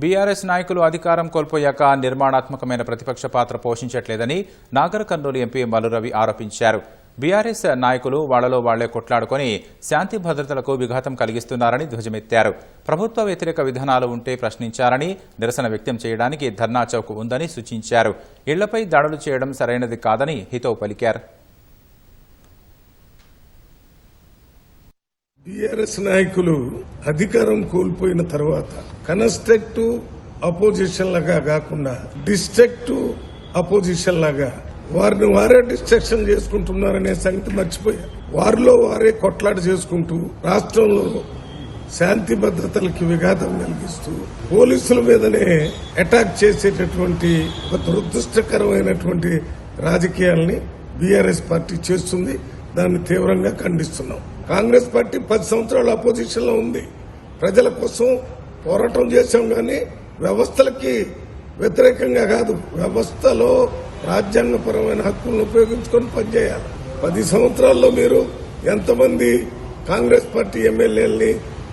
BRS నాయకులు అధికారం కోల్పోయాక నిర్మాణాత్మకమైన ప్రతిపక్ష పాత్ర పోషించట్లేదని నాగర్ కర్నూలు ఎంపీ మల్లురవి ఆరోపించారు. బీఆర్ఎస్ నాయకులు వాళ్ళలో వాళ్ళే కొట్లాడుకొని శాంతి భద్రతలకు విఘాతం కలిగిస్తున్నారని ధ్వజమెత్తారు. ప్రభుత్వ వ్యతిరేక విధానాలు ఉంటే ప్రశ్నించాలని నిరసన వ్యక్తం చేయడానికి ధర్నా చౌక్ ఉందని సూచించారు. ఇళ్ళపై దాడులు చేయడం సరైనది కాదని హితవు పలికారు. టిఆర్ఎస్ నాయకులు అధికారం కోల్పోయిన తర్వాత కన్స్ట్రక్టివ్ అపోజిషన్ లాగా కాకుండా డిస్ట్రక్టివ్ అపోజిషన్ లాగా వారిని వారే డిస్ట్రక్షన్ చేసుకుంటున్నారనే సంగతి మర్చిపోయారు వారిలో వారే కొట్లాట చేసుకుంటూ రాష్ట్రంలో శాంతి భద్రతలకి విఘాతం కలిగిస్తూ పోలీసుల మీదనే అటాక్ చేసేటటువంటి ఒక దురదృష్టకరమైనటువంటి రాజకీయాల్ని బీఆర్ఎస్ పార్టీ చేస్తుంది. దాన్ని తీవ్రంగా ఖండిస్తున్నాం. కాంగ్రెస్ పార్టీ పది సంవత్సరాలు అపోజిషన్లో ఉంది. ప్రజల కోసం పోరాటం చేశాం కానీ వ్యవస్థలకి వ్యతిరేకంగా కాదు. వ్యవస్థలో రాజ్యాంగపరమైన హక్కులను ఉపయోగించుకొని పనిచేయాలి. పది సంవత్సరాల్లో మీరు ఎంతమంది కాంగ్రెస్ పార్టీ ఎమ్మెల్యేలని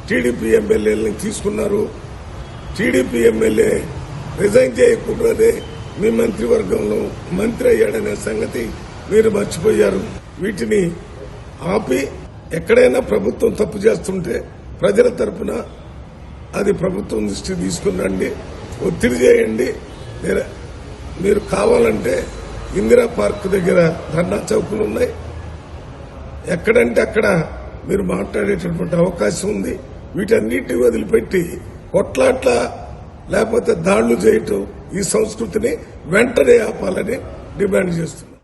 టీడీపీ ఎమ్మెల్యేలని తీసుకున్నారు? టీడీపీ ఎమ్మెల్యే రిజైన్ చేయకుండానే మీ మంత్రివర్గంలో మంత్రి అయ్యాడనే సంగతి మీరు మర్చిపోయారు. వీటిని ఆపి ఎక్కడైనా ప్రభుత్వం తప్పు చేస్తుంటే ప్రజల తరపున అది ప్రభుత్వం దృష్టి తీసుకురండి ఒత్తిడి చేయండి. మీరు కావాలంటే ఇందిరా పార్క్ దగ్గర ధర్నా చౌకులు ఉన్నాయి. ఎక్కడంటే అక్కడ మీరు మాట్లాడేటటువంటి అవకాశం ఉంది. వీటన్నిటిని వదిలిపెట్టి కొట్లాట్ల లేకపోతే దాళ్ళు చేయటం ఈ సంస్కృతిని వెంటనే ఆపాలని డిమాండ్ చేస్తుంది